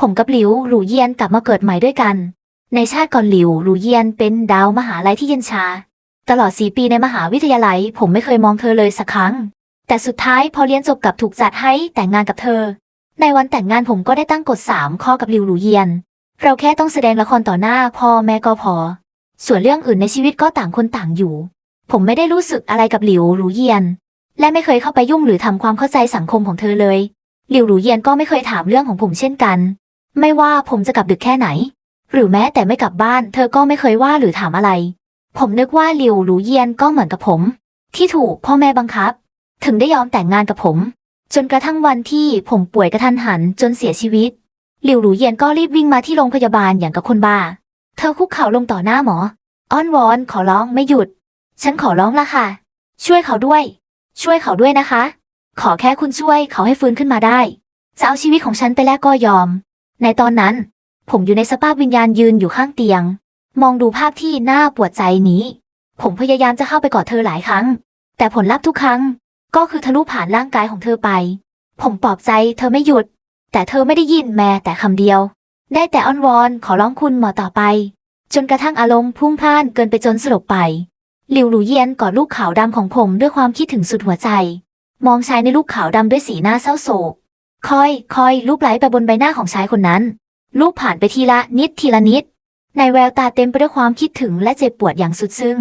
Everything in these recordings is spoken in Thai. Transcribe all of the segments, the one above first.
ผมกับหลิวหลูเยียนกลับมาเกิดใหม่ด้วยกัน ในชาติก่อนหลิวหลูเยียนเป็นดาวมหาลัยที่เย็นชา ตลอดสี่ปีในมหาวิทยาลัย ผมไม่เคยมองเธอเลยสักครั้ง แต่สุดท้ายพอเรียนจบกับถูกจัดให้แต่งงานกับเธอ ในวันแต่งงานผมก็ได้ตั้งกฎสามข้อกับหลิวหลูเยียน เราแค่ต้องแสดงละครต่อหน้าพ่อแม่ก็พอ ส่วนเรื่องอื่นในชีวิตก็ต่างคนต่างอยู่ ผมไม่ได้รู้สึกอะไรกับหลิวหลูเยียน และไม่เคยเข้าไปยุ่งหรือทำความเข้าใจสังคมของเธอเลยหลิวหลูเยียนก็ไม่เคยถามเรื่องของผมเช่นกัน ไม่ว่าผมจะกลับดึกแค่ไหน หรือแม้แต่ไม่กลับบ้าน เธอก็ไม่เคยว่าหรือถามอะไร ผมนึกว่าหลิวหลูเยียนก็เหมือนกับผม ที่ถูกพ่อแม่บังคับ ถึงได้ยอมแต่งงานกับผม จนกระทั่งวันที่ผมป่วยกระทันหันจนเสียชีวิตหลิวหลูเยียนก็รีบวิ่งมาที่โรงพยาบาลอย่างกับคนบ้า เธอคุกเข่าลงต่อหน้าหมอ อ้อนวอนขอร้องไม่หยุด ฉันขอร้องละค่ะ ช่วยเขาด้วย ช่วยเขาด้วยนะคะ ขอแค่คุณช่วยเขาให้ฟื้นขึ้นมาได้ จะเอาชีวิตของฉันไปแลกก็ยอม ในตอนนั้น ผมอยู่ในสภาพวิญญาณยืนอยู่ข้างเตียง มองดูภาพที่น่าปวดใจนี้ ผมพยายามจะเข้าไปกอดเธอหลายครั้ง แต่ผลลัพธ์ทุกครั้ง ก็คือทะลุผ่านร่างกายของเธอไป ผมปลอบใจเธอไม่หยุด แต่เธอไม่ได้ยินแม้แต่คำเดียว ได้แต่อ้อนวอนขอร้องคุณหมอต่อไป จนกระทั่งอารมณ์พุ่งพล่านเกินไปจนสลบไปหลิวหลูเยียนกอดลูกขาวดำของผมด้วยความคิดถึงสุดหัวใจ มองชายในลูกขาวดำด้วยสีหน้าเศร้าโศก คอย คอย ลูบไหลไปบนใบหน้าของชายคนนั้น ลูกผ่านไปทีละนิดทีละนิด ในแววตาเต็มไปด้วยความคิดถึงและเจ็บปวดอย่างสุดซึ้ง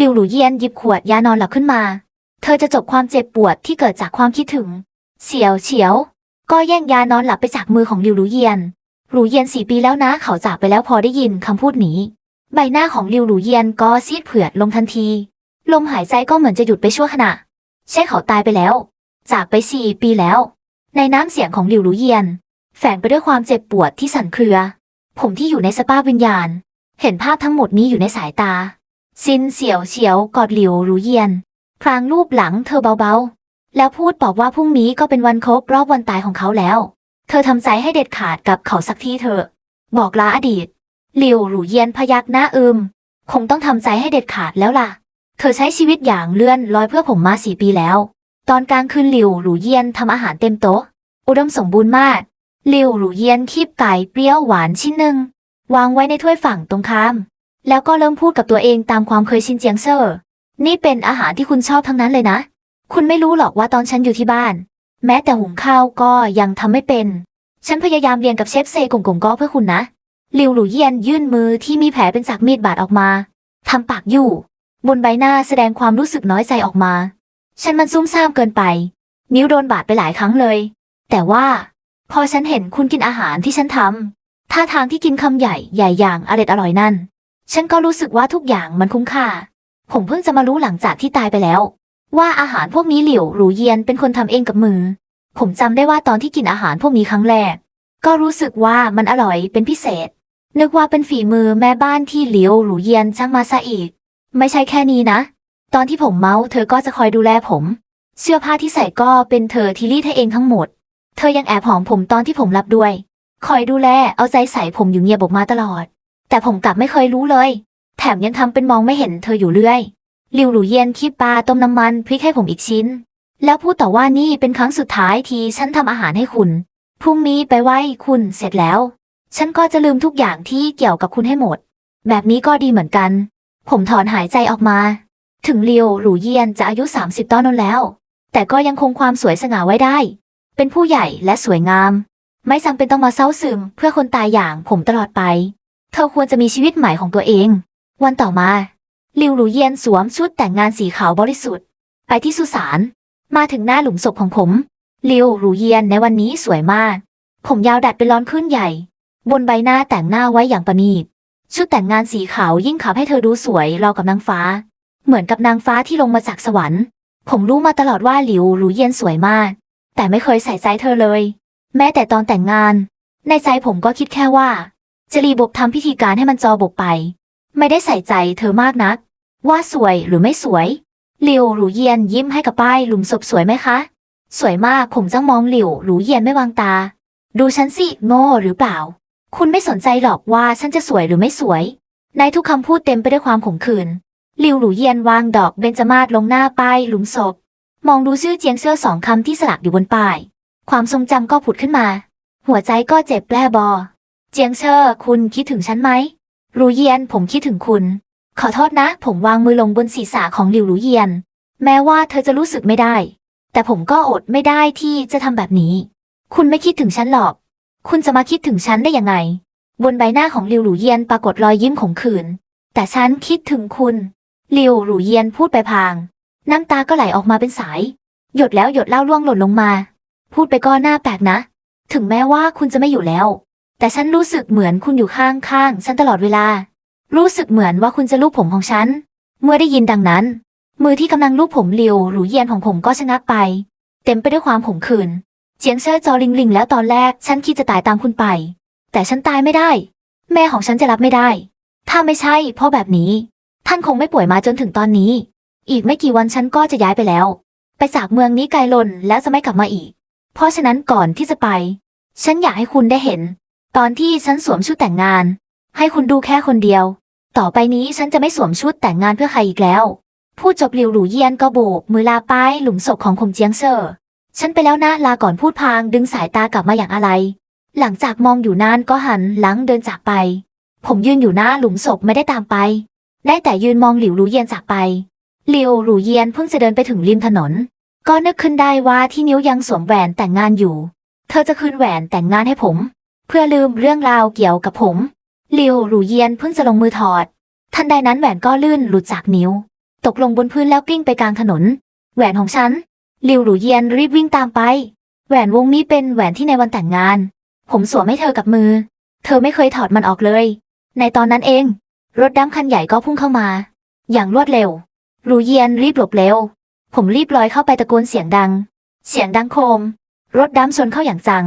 ลิวหลูเยียนหยิบขวดยานอนหลับขึ้นมา เธอจะจบความเจ็บปวดที่เกิดจากความคิดถึง เฉียวเฉียว ก็แย่งยานอนหลับไปจากมือของลิวหลูเยียน หลูเยียนสี่ปีแล้วนะเขาจากไปแล้วพอได้ยินคำพูดนี้ ใบหน้าของลิวหลูเยียนก็ซีดเผือดลงทันที ลมหายใจก็เหมือนจะหยุดไปชั่วขณะ ใช่เขาตายไปแล้ว จากไปสี่ปีแล้ว ในน้ำเสียงของหลิวหลูเยียน แฝงไปด้วยความเจ็บปวดที่สั่นเครือ ผมที่อยู่ในสภาวิญญาณ เห็นภาพทั้งหมดนี้อยู่ในสายตา ซินเสี่ยวเฉียวกอดหลิวหลูเยียน พลางรูปหลังเธอเบาๆ แล้วพูดบอกว่าพรุ่งนี้ก็เป็นวันครบรอบวันตายของเขาแล้ว เธอทำใจให้เด็ดขาดกับเขาสักทีเถอะ บอกลาอดีตหลิวหลูเยียนพยักหน้าอึมคงต้องทำใจให้เด็ดขาดแล้วล่ะ เธอใช้ชีวิตอย่างเลื่อนลอยเพื่อผมมาสี่ปีแล้ว ตอนกลางคืนหลิวหลูเยียนทำอาหารเต็มโต๊ะ อุดมสมบูรณ์มากหลิวหลูเยียนคีบไก่เปรี้ยวหวานชิ้นหนึ่งวางไว้ในถ้วยฝั่งตรงข้าม แล้วก็เริ่มพูดกับตัวเองตามความเคยชินเจียงเซอร์นี่เป็นอาหารที่คุณชอบทั้งนั้นเลยนะ คุณไม่รู้หรอกว่าตอนฉันอยู่ที่บ้าน แม้แต่หุงข้าวก็ยังทำไม่เป็น ฉันพยายามเรียนกับเชฟเซกงกงก็เพื่อคุณนะหลิวหลูเยียนยื่นมือที่มีแผลเป็นจากมีดบาดออกมาทำปากอยู่ บนใบหน้าแสดงความรู้สึกน้อยใจออกมา ฉันมันซุ่มซ่ามเกินไป นิ้วโดนบาดไปหลายครั้งเลย แต่ว่า พอฉันเห็นคุณกินอาหารที่ฉันทำท่าทางที่กินคำใหญ่ใหญ่อย่างอร่อยอร่อยนั่น ฉันก็รู้สึกว่าทุกอย่างมันคุ้มค่า ผมเพิ่งจะมารู้หลังจากที่ตายไปแล้ว ว่าอาหารพวกนี้หลิวหรูเยียนเป็นคนทำเองกับมือ ผมจำได้ว่าตอนที่กินอาหารพวกนี้ครั้งแรก ก็รู้สึกว่ามันอร่อยเป็นพิเศษ นึกว่าเป็นฝีมือแม่บ้านที่หลิวหรูเยียนช่างมาซะอีก ไม่ใช่แค่นี้นะ ตอนที่ผมเมาเธอก็จะคอยดูแลผม เสื้อผ้าที่ใส่ก็เป็นเธอที่รีดให้เองทั้งหมด เธอยังแอบหอมผมตอนที่ผมหลับด้วย คอยดูแลเอาใจใส่ผมอยู่เงียบบอกมาตลอด แต่ผมกลับไม่เคยรู้เลย แถมยังทำเป็นมองไม่เห็นเธออยู่เรื่อยลิวหลูเยียนคีบปลาต้มน้ำมันพริกให้ผมอีกชิ้น แล้วพูดต่อว่านี่เป็นครั้งสุดท้ายที่ฉันทำอาหารให้คุณพรุ่งนี้ไปไหว้คุณเสร็จแล้ว ฉันก็จะลืมทุกอย่างที่เกี่ยวกับคุณให้หมด แบบนี้ก็ดีเหมือนกัน ผมถอนหายใจออกมา ถึงเลียวหลูเยียนจะอายุ 30ต้นนนแล้ว แต่ก็ยังคงความสวยสง่าไว้ได้ เป็นผู้ใหญ่และสวยงาม ไม่จำเป็นต้องมาเศร้าซึมเพื่อคนตายอย่างผมตลอดไป เธอควรจะมีชีวิตใหม่ของตัวเอง วันต่อมาลิวหลูเยียนสวมชุดแต่งงานสีขาวบริสุทธิ์ ไปที่สุสานมาถึงหน้าหลุมศพของผมลิวหลูเยียนในวันนี้สวยมาก ผมยาวดัดเป็นล้อนขึ้นใหญ่ บนใบหน้าแต่งหน้าไว้อย่างประณีตชุดแต่งงานสีขาวยิ่งขับให้เธอดูสวยราวกับนางฟ้า เหมือนกับนางฟ้าที่ลงมาจากสวรรค์ ผมรู้มาตลอดว่าหลิวหลูเยียนสวยมาก แต่ไม่เคยใส่ใจเธอเลย แม้แต่ตอนแต่งงาน ในใจผมก็คิดแค่ว่า จะรีบบทำพิธีการให้มันจอบกไป ไม่ได้ใส่ใจเธอมากนัก ว่าสวยหรือไม่สวยหลิวหลูเยียนยิ้มให้กับป้ายหลุมศพสวยไหมคะ สวยมากผมจ้องมองหลิวหลูเยียนไม่วางตา ดูฉันสิโง่หรือเปล่า คุณไม่สนใจหรอกว่าฉันจะสวยหรือไม่สวย ในทุกคำพูดเต็มไปด้วยความขมขื่น ลิวหลูเยียนวางดอกเบญจมาศลงหน้าป้ายหลุมศพ มองดูชื่อเจียงเสื้อสองคำที่สลักอยู่บนป้าย ความทรงจำก็ผุดขึ้นมา หัวใจก็เจ็บแปรบอ เจียงเชอคุณคิดถึงฉันไหมรูเยียนผมคิดถึงคุณ ขอโทษนะ ผมวางมือลงบนศีรษะของลิวรูเยียน แม้ว่าเธอจะรู้สึกไม่ได้ แต่ผมก็อดไม่ได้ที่จะทำแบบนี้ คุณไม่คิดถึงฉันหรอก คุณจะมาคิดถึงฉันได้ยังไง บนใบหน้าของลิวหลูเยียนปรากฏรอยยิ้มขมขื่นแต่ฉันคิดถึงคุณ ลิวหลูเยียนพูดไปพาง น้ำตาก็ไหลออกมาเป็นสาย หยดแล้วหยดเล่าล่วงหล่นลงมา พูดไปก็หน่าแปลกนะ ถึงแม้ว่าคุณจะไม่อยู่แล้ว แต่ฉันรู้สึกเหมือนคุณอยู่ข้างๆฉันตลอดเวลา รู้สึกเหมือนว่าคุณจะลูบผมของฉัน เมื่อได้ยินดังนั้น มือที่กำลังลูบผมหลิวหลูเยียนของผมก็ชะงักไป เต็มไปด้วยความขมขื่นเจียงเชอจอลิงลิงแล้วตอนแรกฉันคิดจะตายตามคุณไป แต่ฉันตายไม่ได้ แม่ของฉันจะรับไม่ได้ ถ้าไม่ใช่พ่อแบบนี้ ท่านคงไม่ป่วยมาจนถึงตอนนี้ อีกไม่กี่วันฉันก็จะย้ายไปแล้ว ไปจากเมืองนี้ไกลลนแล้วจะไม่กลับมาอีก เพราะฉะนั้นก่อนที่จะไป ฉันอยากให้คุณได้เห็น ตอนที่ฉันสวมชุดแต่งงาน ให้คุณดูแค่คนเดียว ต่อไปนี้ฉันจะไม่สวมชุดแต่งงานเพื่อใครอีกแล้ว พูดจบหลิวหลูเยียนก็โบกมือลาป้ายหลุมศพของคมเจียงเซอร์ฉันไปแล้วนะลาก่อนพูดพางดึงสายตากลับมาอย่างอะไร หลังจากมองอยู่นานก็หันหลังเดินจากไป ผมยืนอยู่หน้าหลุมศพไม่ได้ตามไป ได้แต่ยืนมองหลิวหลูเยียนจากไปหลิวหลูเยียนเพิ่งจะเดินไปถึงริมถนน ก็นึกขึ้นได้ว่าที่นิ้วยังสวมแหวนแต่งงานอยู่ เธอจะคืนแหวนแต่งงานให้ผม เพื่อลืมเรื่องราวเกี่ยวกับผมหลิวหลูเยียนเพิ่งจะลงมือถอด ทันใดนั้นแหวนก็ลื่นหลุดจากนิ้ว ตกลงบนพื้นแล้วกลิ้งไปกลางถนน แหวนของฉันหลิวหลูเยียนรีบวิ่งตามไป แหวนวงนี้เป็นแหวนที่ในวันแต่งงาน ผมสวมให้เธอกับมือ เธอไม่เคยถอดมันออกเลย ในตอนนั้นเอง รถดำคันใหญ่ก็พุ่งเข้ามา อย่างรวดเร็วหลูเยียนรีบหลบเร็ว ผมรีบลอยเข้าไปตะโกนเสียงดัง เสียงดังโครมรถดำชนเข้าอย่างจัง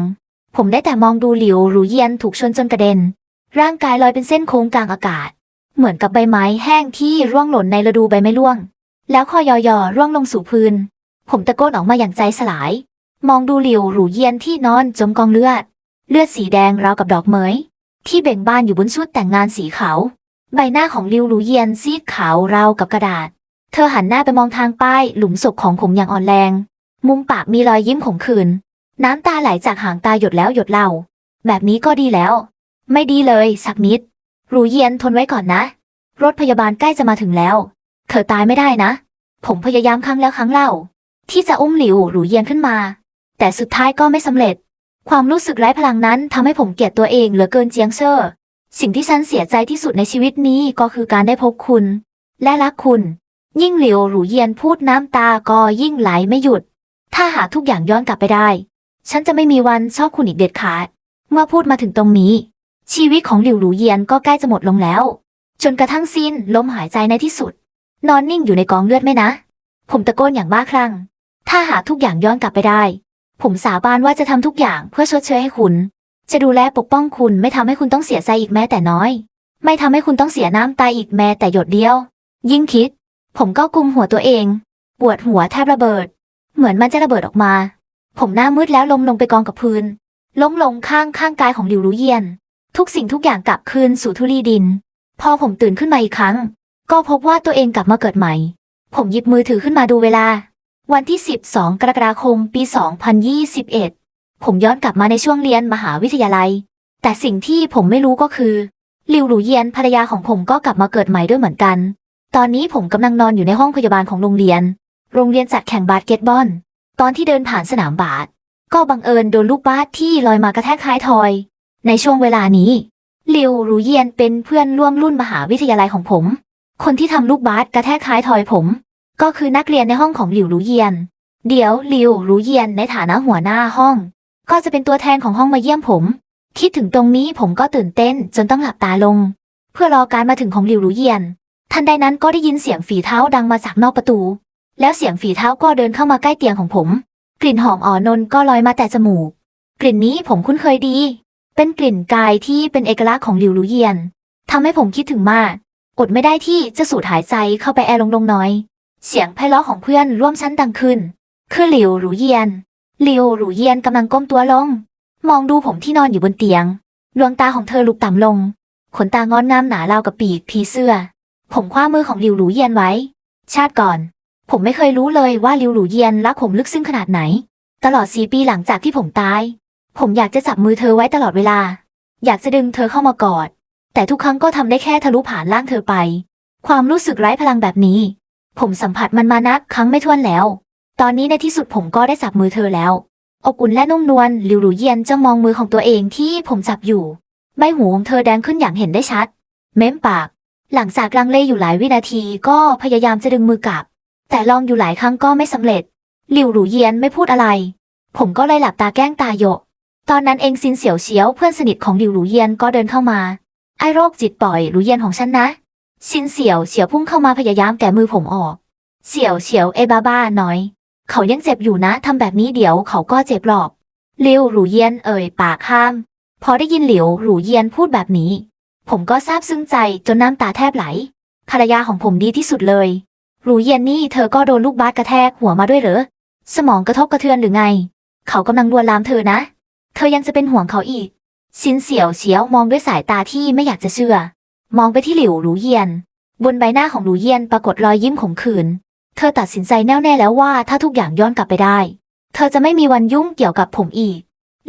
ผมได้แต่มองดูหลิวหลูเยียนถูกชนจนกระเด็น ร่างกายลอยเป็นเส้นโค้งกลางอากาศ เหมือนกับใบไม้แห้งที่ร่วงหล่นในฤดูใบไม้ร่วง แล้วคอยอยๆร่วงลงสู่พื้น ผมตะโกนออกมาอย่างใจสลาย มองดูหลิวหลูเยียนที่นอนจมกองเลือด เลือดสีแดงราวกับดอกเหมยที่เบ่งบานอยู่บนชุดแต่งงานสีขาว ใบหน้าของลิวหลูเยียนซีดขาวราวกับกระดาษ เธอหันหน้าไปมองทางป้ายหลุมศพของผมอย่างอ่อนแรง มุมปากมีรอยยิ้มขมขื่นน้ำตาไหลจากหางตาหยดแล้วหยดเล่า แบบนี้ก็ดีแล้ว ไม่ดีเลยสักนิดหลูเยียนทนไว้ก่อนนะ รถพยาบาลใกล้จะมาถึงแล้ว เธอตายไม่ได้นะ ผมพยายามครั้งแล้วครั้งเล่า ที่จะอุ้มหลิวหลูเยียนขึ้นมา แต่สุดท้ายก็ไม่สำเร็จ ความรู้สึกไร้พลังนั้นทำให้ผมเกลียดตัวเองเหลือเกินเจียงเซอร์ สิ่งที่ฉันเสียใจที่สุดในชีวิตนี้ก็คือการได้พบคุณ และรักคุณ ยิ่งเหลิวหลูเยียนพูดน้ำตาก็ยิ่งไหลไม่หยุด ถ้าหากทุกอย่างย้อนกลับไปได้ ฉันจะไม่มีวันชอบคุณอีกเด็ดขาด เมื่อพูดมาถึงตรงนี้ ชีวิตของหลิวหลูเยียนก็ใกล้จะหมดลงแล้ว จนกระทั่งสิ้นลมหายใจในที่สุด นอนนิ่งอยู่ในกองเลือดไหมนะ ผมตะโกนอย่างบ้าคลั่ง ถ้าหากทุกอย่างย้อนกลับไปได้ ผมสาบานว่าจะทำทุกอย่างเพื่อชดเชยให้คุณ จะดูแลปกป้องคุณไม่ทำให้คุณต้องเสียใจอีกแม้แต่น้อย ไม่ทำให้คุณต้องเสียน้ำตาอีกแม้แต่หยดเดียว ยิ่งคิด ผมก็กุมหัวตัวเอง ปวดหัวแทบระเบิด เหมือนมันจะระเบิดออกมา ผมหน้ามืดแล้วล้มลงไปกองกับพื้น ล้มลงข้างข้างกายของหลิวรู้เยียน ทุกสิ่งทุกอย่างกลับคืนสู่ทุลีดิน พอผมตื่นขึ้นมาอีกครั้ง ก็พบว่าตัวเองกลับมาเกิดใหม่ ผมหยิบมือถือขึ้นมาดูเวลา วันที่ 12 กรกฎาคม ปี 2021 ผมย้อนกลับมาในช่วงเรียนมหาวิทยาลัย แต่สิ่งที่ผมไม่รู้ก็คือหลิวหลูเยียนภรรยาของผมก็กลับมาเกิดใหม่ด้วยเหมือนกัน ตอนนี้ผมกำลังนอนอยู่ในห้องพยาบาลของโรงเรียน โรงเรียนจัดแข่งบาสเกตบอล ตอนที่เดินผ่านสนามบาสก็บังเอิญโดนลูกบาสที่ลอยมากระแทกท้ายทอย ในช่วงเวลานี้หลิวหลูเยียนเป็นเพื่อนร่วมรุ่นมหาวิทยาลัยของผม คนที่ทำลูกบาสกระแทกท้ายทอยผม ก็คือนักเรียนในห้องของหลิวหลูเยียน เดี๋ยวหลิวหลูเยียนในฐานะหัวหน้าห้อง ก็จะเป็นตัวแทนของห้องมาเยี่ยมผม คิดถึงตรงนี้ผมก็ตื่นเต้นจนต้องหลับตาลง เพื่อรอการมาถึงของหลิวหลูเยียน ทันใดนั้นก็ได้ยินเสียงฝีเท้าดังมาจากนอกประตู แล้วเสียงฝีเท้าก็เดินเข้ามาใกล้เตียงของผม กลิ่นหอมอ่อนนนก็ลอยมาแต่จมูก กลิ่นนี้ผมคุ้นเคยดี เป็นกลิ่นกายที่เป็นเอกลักษณ์ของหลิวหลูเยียนทำให้ผมคิดถึงมากอดไม่ได้ที่จะสูดหายใจเข้าไปแอร์ลงลงน้อย เสียงไพเราะของเพื่อนร่วมชั้นดังขึ้น คือหลิวหลูเยียน ลิวหลูเยียนกำลังก้มตัวลง มองดูผมที่นอนอยู่บนเตียง ดวงตาของเธอลุกต่ำลง ขนตางอนงามหนาราวกับปีกผีเสื้อ ผมคว้ามือของลิวหลูเยียนไว้ ชาติก่อน ผมไม่เคยรู้เลยว่าลิวหลูเยียนรักผมลึกซึ้งขนาดไหน ตลอดสี่ปีหลังจากที่ผมตาย ผมอยากจะจับมือเธอไว้ตลอดเวลา อยากจะดึงเธอเข้ามากอด แต่ทุกครั้งก็ทำได้แค่ทะลุผ่านร่างเธอไป ความรู้สึกไร้พลังแบบนี้ ผมสัมผัสมันมานักครั้งไม่ถ้วนแล้ว ตอนนี้ในที่สุดผมก็ได้จับมือเธอแล้ว อบอุ่นและนุ่มนวลหลิวหรูเยียนจ้องมองมือของตัวเองที่ผมจับอยู่ ใบหูของเธอแดงขึ้นอย่างเห็นได้ชัด เม้มปาก หลังจากลังเลอยู่หลายวินาทีก็พยายามจะดึงมือกลับ แต่ลองอยู่หลายครั้งก็ไม่สำเร็จหลิวหรูเยียนไม่พูดอะไร ผมก็เลยหลับตาแกล้งตาโยะตอนนั้นเองซินเสี่ยวเฉียวเพื่อนสนิทของหลิวหรูเยียนก็เดินเข้ามา ไอ้โรคจิตปล่อยหรูเยียนของฉันนะซินเสี่ยวเฉียวพุ่งเข้ามาพยายามแกะมือผมออก เสี่ยวเฉียวเอบาบ้าน้อย เขายังเจ็บอยู่นะทำแบบนี้เดี๋ยวเขาก็เจ็บหรอกหลิวหรูเยียนเอ่ยปากห้าม พอได้ยินหลิวหรูเยียนพูดแบบนี้ ผมก็ซาบซึ้งใจจนน้ำตาแทบไหลภรรยาของผมดีที่สุดเลยหรูเยียนนี่เธอก็โดนลูกบาสกระแทกหัวมาด้วยเหรอ สมองกระทบกระเทือนหรือไง เขากำลังลวนลามเธอนะ เธอยังจะเป็นห่วงเขาอีกซินเสี่ยวเฉียวมองด้วยสายตาที่ไม่อยากจะเชื่อ มองไปที่หลิวหรูเยียน บนใบหน้าของหรูเยียนปรากฏรอยยิ้มขมขื่น เธอตัดสินใจแน่วแน่แล้วว่าถ้าทุกอย่างย้อนกลับไปได้ เธอจะไม่มีวันยุ่งเกี่ยวกับผมอีก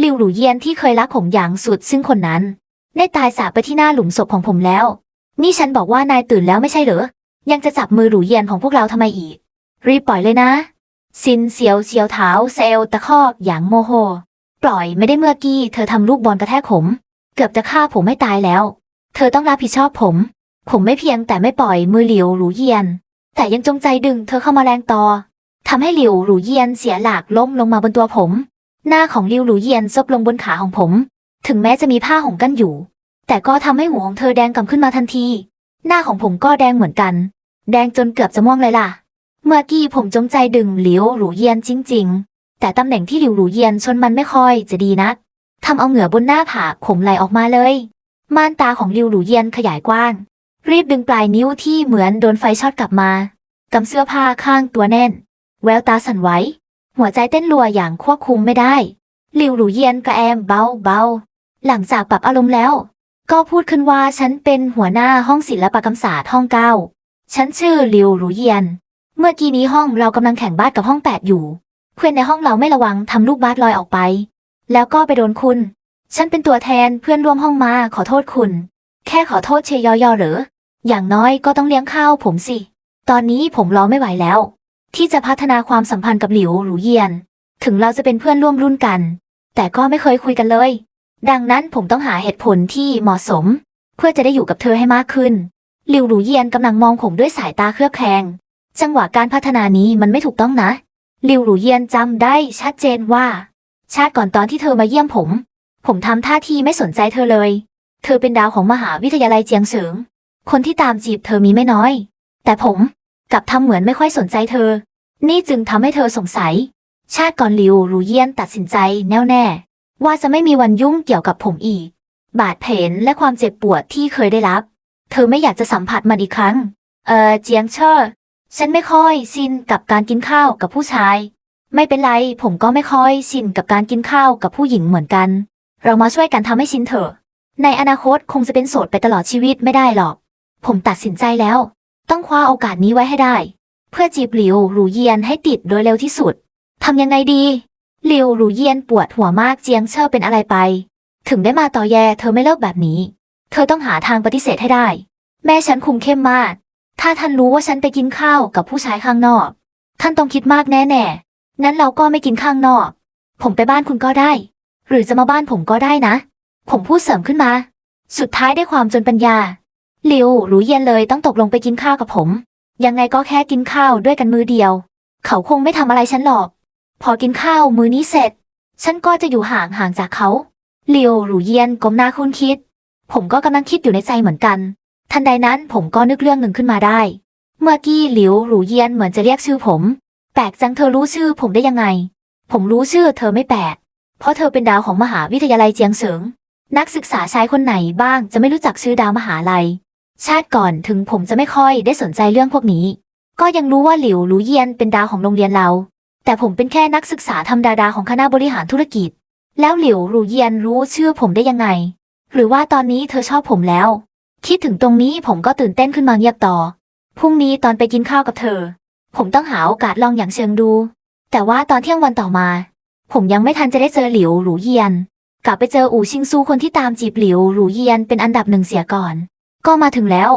ลิวหรูเยียนที่เคยรักผมอย่างสุดซึ่งคนนั้นได้ตายสาบไปที่หน้าหลุมศพของผมแล้ว นี่ฉันบอกว่านายตื่นแล้วไม่ใช่เหรอ ยังจะจับมือหรูเยียนของพวกเราทำไมอีก รีบปล่อยเลยนะ ซินเสียวเสียวเท้าเซลตะคอกอย่างโมโห ปล่อยไม่ได้เมื่อกี้เธอทำลูกบอลกระแทกผม เกือบจะฆ่าผมไม่ตายแล้ว เธอต้องรับผิดชอบผม ผมไม่เพียงแต่ไม่ปล่อยมือหลิวหรูเยียน แต่ยังจงใจดึงเธอเข้ามาแรงต่อทำให้หลิวหรูเยียนเสียหลักล้มลงมาบนตัวผม หน้าของหลิวหรูเยียนซบลงบนขาของผม ถึงแม้จะมีผ้าห่มกั้นอยู่ แต่ก็ทำให้หัวของเธอแดงกำขึ้นมาทันที หน้าของผมก็แดงเหมือนกัน แดงจนเกือบจะม่วงเลยล่ะ เมื่อกี้ผมจงใจดึงหลิวหรูเยียนจริง ๆ แต่ตำแหน่งที่หลิวหรูเยียนชนมันไม่ค่อยจะดีนักทำเอาเหงื่อบนหน้าผากผมไหลออกมาเลย ม่านตาของหลิวหรูเยียนขยายกว้าง รีบดึงปลายนิ้วที่เหมือนโดนไฟช็อตกลับมากำเสื้อผ้าข้างตัวแน่น แววตาสั่นไหวหัวใจเต้นรัวอย่างควบคุมไม่ได้หลิวหรูเยียนกระแอมเบาเบาๆหลังจากปรับอารมณ์แล้ว ก็พูดขึ้นว่าฉันเป็นหัวหน้าห้องศิลปกรรมศาสตร์ห้องเก้าฉันชื่อหลิวหรูเยียน เมื่อกี้นี้ห้องเรากำลังแข่งบาสกับห้องแปดอยู่เพื่อนในห้องเราไม่ระวังทำลูกบาสลอยออกไป แล้วก็ไปโดนคุณ ฉันเป็นตัวแทนเพื่อนร่วมห้องมาขอโทษคุณ แค่ขอโทษเชยอยอหรืออย่างน้อยก็ต้องเลี้ยงข้าวผมสิ ตอนนี้ผมรอไม่ไหวแล้ว ที่จะพัฒนาความสัมพันธ์กับหลิวหรูเยียน ถึงเราจะเป็นเพื่อนร่วมรุ่นกัน แต่ก็ไม่เคยคุยกันเลย ดังนั้นผมต้องหาเหตุผลที่เหมาะสม เพื่อจะได้อยู่กับเธอให้มากขึ้น หลิวหรูเยียนกำลังมองผมด้วยสายตาเครือบแคลง จังหวะการพัฒนานี้มันไม่ถูกต้องนะ หลิวหรูเยียนจำได้ชัดเจนว่า ชาติก่อนตอนที่เธอมาเยี่ยมผม ผมทำท่าทีไม่สนใจเธอเลย เธอเป็นดาวของมหาวิทยาลัยเจียงเฉิง คนที่ตามจีบเธอมีไม่น้อย แต่ผมกลับทำเหมือนไม่ค่อยสนใจเธอ นี่จึงทำให้เธอสงสัย ชาติก่อนหลิวรูเยียนตัดสินใจแน่วแน่ ว่าจะไม่มีวันยุ่งเกี่ยวกับผมอีก บาดแผลและความเจ็บปวดที่เคยได้รับ เธอไม่อยากจะสัมผัสมันอีกครั้ง เออเจียงเชอร์ฉันไม่ค่อยชินกับการกินข้าวกับผู้ชาย ไม่เป็นไร ผมก็ไม่ค่อยชินกับการกินข้าวกับผู้หญิงเหมือนกัน เรามาช่วยกันทำให้ชินเถอะ ในอนาคตคงจะเป็นโสดไปตลอดชีวิตไม่ได้หรอก ผมตัดสินใจแล้ว ต้องคว้าโอกาสนี้ไว้ให้ได้ เพื่อจีบหลิวหรูเยียนให้ติดโดยเร็วที่สุดทำยังไงดีหลิวหรูเยียนปวดหัวมากเจียงเชอเป็นอะไรไป ถึงได้มาต่อแยเธอไม่เลิกแบบนี้ เธอต้องหาทางปฏิเสธให้ได้ แม่ฉันคุมเข้มมาก ถ้าท่านรู้ว่าฉันไปกินข้าวกับผู้ชายข้างนอก ท่านต้องคิดมากแน่แน่ๆงั้นเราก็ไม่กินข้างนอก ผมไปบ้านคุณก็ได้ หรือจะมาบ้านผมก็ได้นะ ผมพูดเสริมขึ้นมา สุดท้ายได้ความจนปัญญาหลิวหรูเยียนเลยต้องตกลงไปกินข้าวกับผม ยังไงก็แค่กินข้าวด้วยกันมือเดียว เขาคงไม่ทำอะไรฉันหรอก พอกินข้าวมือนี้เสร็จ ฉันก็จะอยู่ห่างห่างจากเขาหลิวหรูเยียนก้มหน้าคุ้นคิด ผมก็กำลังคิดอยู่ในใจเหมือนกัน ทันใดนั้นผมก็นึกเรื่องหนึ่งขึ้นมาได้ เมื่อกี้หลิวหรูเยียนเหมือนจะเรียกชื่อผม แปลกจังเธอรู้ชื่อผมได้ยังไง ผมรู้ชื่อเธอไม่แปลกเพราะเธอเป็นดาวของมหาวิทยาลัยเจียงเฉิง นักศึกษาชายคนไหนบ้างจะไม่รู้จักชื่อดาวมหาลัย ชาติก่อนถึงผมจะไม่ค่อยได้สนใจเรื่องพวกนี้ ก็ยังรู้ว่าหลิวหรูเยียนเป็นดาวของโรงเรียนเรา แต่ผมเป็นแค่นักศึกษาธรรมดาดาของคณะบริหารธุรกิจ แล้วหลิวหรูเยียนรู้ชื่อผมได้ยังไง หรือว่าตอนนี้เธอชอบผมแล้ว คิดถึงตรงนี้ผมก็ตื่นเต้นขึ้นมาเงียบต่อ พรุ่งนี้ตอนไปกินข้าวกับเธอ ผมต้องหาโอกาสลองอย่างเชิงดู แต่ว่าตอนเที่ยงวันต่อมา ผมยังไม่ทันจะได้เจอหลิวหรูเยียน กลับไปเจออู่ชิงซูคนที่ตามจีบหลิวหรูเยียนเป็นอันดับหนึ่งเสียก่อน ก็มาถึงแล้ว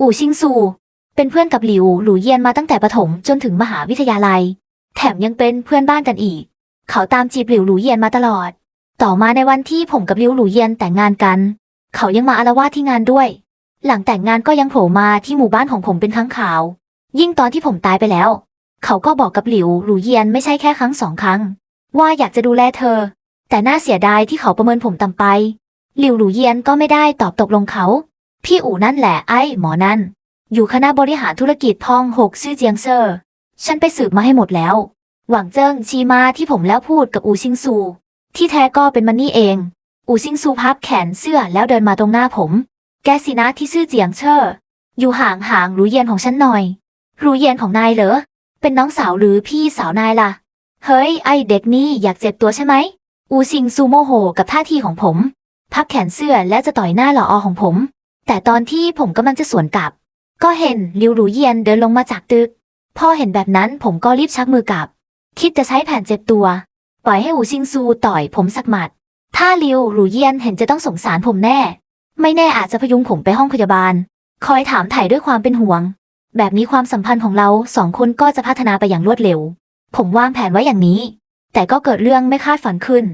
อู่ชิงซู เป็นเพื่อนกับหลิวหรูเยียนมาตั้งแต่ประถมจนถึงมหาวิทยาลัย แถมยังเป็นเพื่อนบ้านกันอีก เขาตามจีบหลิวหรูเยียนมาตลอด ต่อมาในวันที่ผมกับหลิวหรูเยียนแต่งงานกัน เขายังมาอาละวาดที่งานด้วย หลังแต่งงานก็ยังโผล่มาที่หมู่บ้านของผมเป็นครั้งข่าว ยิ่งตอนที่ผมตายไปแล้ว เขาก็บอกกับหลิวหรูเยียนไม่ใช่แค่ครั้งสองครั้ง ว่าอยากจะดูแลเธอ แต่น่าเสียดายที่เขาประเมินผมต่ำไป หลิวหรูเยียนก็ไม่ได้ตอบตกลงเขา พี่อู่นั่นแหละไอ้หมอนั่น อยู่คณะบริหารธุรกิจพองหกชื่อเจียงเซอร์ฉันไปสืบมาให้หมดแล้ว หวังเจิ้งชี้มาที่ผมแล้วพูดกับอูชิงซู ที่แท้ก็เป็นมันนี่เอง อูชิงซูพับแขนเสื้อแล้วเดินมาตรงหน้าผม แกสินะที่ชื่อเจียงเชอร์อยู่ห่างห่างหรูเยียนของฉันหน่อยหรูเยียนของนายเหรอ เป็นน้องสาวหรือพี่สาวนายล่ะ เฮ้ย ไอเด็กนี่อยากเจ็บตัวใช่ไหม อูชิงซูโมโหกับท่าทีของผม พับแขนเสื้อและจะต่อยหน้าหล่ออของผม แต่ตอนที่ผมกำลังจะสวนกลับ ก็เห็นลิวหรูเยียนเดินลงมาจากตึก พอเห็นแบบนั้นผมก็รีบชักมือกลับ คิดจะใช้แผนเจ็บตัว ปล่อยให้อูชิงซูต่อยผมสักหมัด ถ้าลิวหรูเยียนเห็นจะต้องสงสารผมแน่ ไม่แน่อาจจะพยุงผมไปห้องพยาบาล คอยถามถ่ายด้วยความเป็นห่วง แบบนี้ความสัมพันธ์ของเราสองคนก็จะพัฒนาไปอย่างรวดเร็ว ผมวางแผนไว้อย่างนี้ แต่ก็เกิดเรื่องไม่คาดฝันขึ้น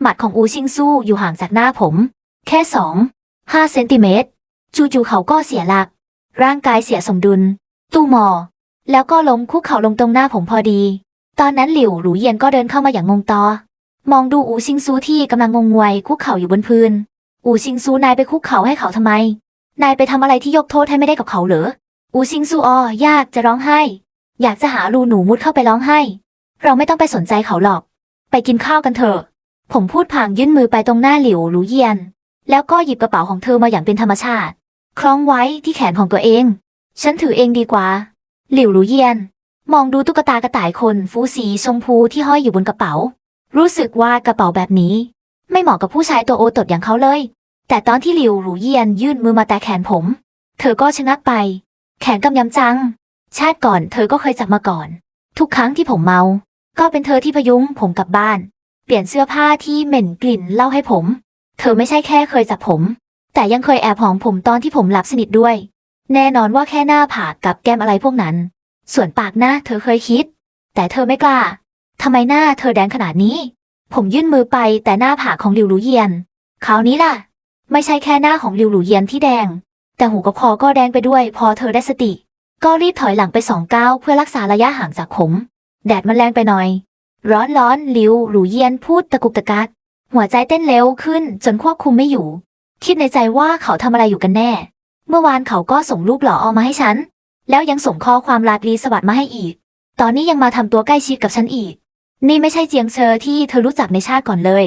หมัดของอูชิงซูอยู่ห่างจากหน้าผม แค่สองห้าเซนติเมตร จู่ๆเขาก็เสียหลัก ร่างกายเสียสมดุล ตู้มอ แล้วก็ล้มคุกเข่าลงตรงหน้าผมพอดี ตอนนั้นหลิวหรูเยียนก็เดินเข้ามาอย่างงงตอ มองดูอูชิงซูที่กำลังงงงวยคุกเข่าอยู่บนพื้น อูชิงซูนายไปคุกเข่าให้เขาทำไม นายไปทำอะไรที่ยกโทษให้ไม่ได้กับเขาเหรอ อูชิงซูออยากจะร้องไห้ อยากจะหารูหนูมุดเข้าไปร้องไห้ เราไม่ต้องไปสนใจเขาหรอก ไปกินข้าวกันเถอะ ผมพูดพางยื่นมือไปตรงหน้าหลิวหรูเยียน แล้วก็หยิบกระเป๋าของเธอมาอย่างเป็นธรรมชาติ คล้องไว้ที่แขนของตัวเอง ฉันถือเองดีกว่า หลิวหรูเยียน มองดูตุ๊กตากระต่ายคนฟูสีชมพูที่ห้อยอยู่บนกระเป๋า รู้สึกว่ากระเป๋าแบบนี้ ไม่เหมาะกับผู้ชายตัวโอตดอย่างเขาเลย แต่ตอนที่หลิวหรูเยียนยื่นมือมาแต่แขนผม เธอก็ชะงักไป แขนกำยำจัง ชาติก่อนเธอก็เคยจับมาก่อน ทุกครั้งที่ผมเมา ก็เป็นเธอที่พยุงผมกลับบ้าน เปลี่ยนเสื้อผ้าที่เหม็นกลิ่นเล่าให้ผม เธอไม่ใช่แค่เคยจับผม แต่ยังเคยแอบหอมผมตอนที่ผมหลับสนิทด้วย แน่นอนว่าแค่หน้าผากกับแก้มอะไรพวกนั้น ส่วนปากหน้าเธอเคยคิด แต่เธอไม่กล้าทำไมหน้าเธอแดงขนาดนี้ ผมยื่นมือไปแต่หน้าผากของหลิวหรูเยียน คราวนี้ล่ะ ไม่ใช่แค่หน้าของหลิวหรูเยียนที่แดง แต่หูกับคอก็แดงไปด้วย พอเธอได้สติ ก็รีบถอยหลังไปสองก้าวเพื่อรักษาระยะห่างจากผม แดดมันแรงไปหน่อย ร้อนร้อนลิวหรูเยียนพูดตะกุกตะกักหัวใจเต้นเร็วขึ้นจนควบคุมไม่อยู่ คิดในใจว่าเขาทำอะไรอยู่กันแน่ เมื่อวานเขาก็ส่งรูปหล่อออกมาให้ฉัน แล้วยังส่งข้อความลาตรีสวัสดิ์มาให้อีก ตอนนี้ยังมาทำตัวใกล้ชิดกับฉันอีก นี่ไม่ใช่เจียงเชอที่เธอรู้จักในชาติก่อนเลย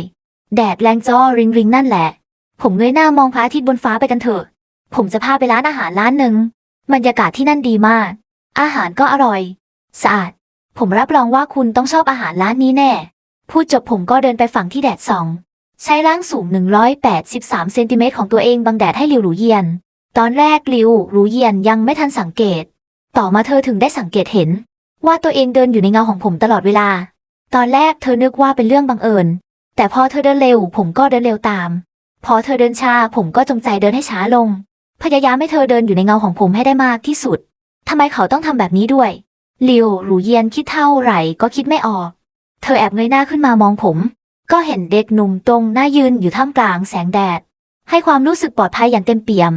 แดดแรงจ้อริงริงนั่นแหละ ผมเงยหน้ามองพระอาทิตย์บนฟ้าไปกันเถอะ ผมจะพาไปร้านอาหารร้านหนึ่งบรรยากาศที่นั่นดีมาก อาหารก็อร่อย สะอาด ผมรับรองว่าคุณต้องชอบอาหารร้านนี้แน่ พูดจบผมก็เดินไปฝั่งที่แดดส่อง ใช้ร่างสูง 183 เซนติเมตรของตัวเองบังแดดให้ลิวหรูเยียน ตอนแรกลิวหรูเยียนยังไม่ทันสังเกต ต่อมาเธอถึงได้สังเกตเห็น ว่าตัวเองเดินอยู่ในเงาของผมตลอดเวลา ตอนแรกเธอนึกว่าเป็นเรื่องบังเอิญ แต่พอเธอเดินเร็ว ผมก็เดินเร็วตาม พอเธอเดินช้าผมก็จงใจเดินให้ช้าลง พยายามให้เธอเดินอยู่ในเงาของผมให้ได้มากที่สุดทำไมเขาต้องทำแบบนี้ด้วย หลิวหรูเยียนคิดเท่าไหร่ก็คิดไม่ออก เธอแอบเงยหน้าขึ้นมามองผม ก็เห็นเด็กหนุ่มตรงหน้ายืนอยู่ท่ามกลางแสงแดด ให้ความรู้สึกปลอดภัยอย่างเต็มเปี่ยม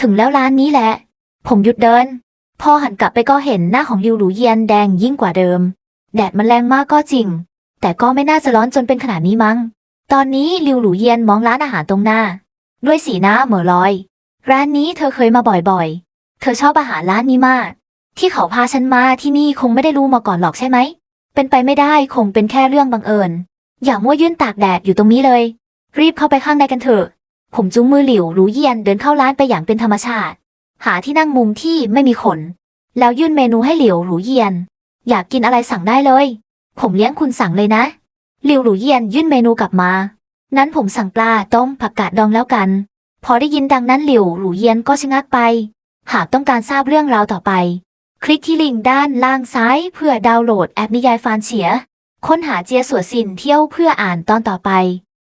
ถึงแล้วร้านนี้แหละ ผมหยุดเดิน พอหันกลับไปก็เห็นหน้าของลิวหรูเยียนแดงยิ่งกว่าเดิม แดดมันแรงมากก็จริง แต่ก็ไม่น่าจะร้อนจนเป็นขนาดนี้มั้ง ตอนนี้ลิวหรูเยียนมองร้านอาหารตรงหน้า ด้วยสีหน้าเหม่อลอย ร้านนี้เธอเคยมาบ่อยๆ เธอชอบอาหารร้านนี้มาก ที่เขาพาฉันมาที่นี่คงไม่ได้รู้มาก่อนหรอกใช่ไหม เป็นไปไม่ได้คงเป็นแค่เรื่องบังเอิญ อย่ามั่วยื่นตากแดดอยู่ตรงนี้เลย รีบเข้าไปข้างในกันเถอะ ผมจุงมือหลิวหรูเยียนเดินเข้าร้านไปอย่างเป็นธรรมชาติ หาที่นั่งมุมที่ไม่มีขน แล้วยื่นเมนูให้หลิวหรูเยียน อยากกินอะไรสั่งได้เลย ผมเลี้ยงคุณสั่งเลยนะ หลิวหรูเยียนยื่นเมนูกลับมา นั้นผมสั่งปลาต้มผักกาดดองแล้วกัน พอได้ยินดังนั้นหลิวหรูเยียนก็ชะงักไป หากต้องการทราบเรื่องราวต่อไป คลิกที่ลิงก์ด้านล่างซ้ายเพื่อดาวน์โหลดแอปนิยายฟานเฉีย ค้นหาเจียสัวสินเที่ยวเพื่ออ่านตอนต่อไป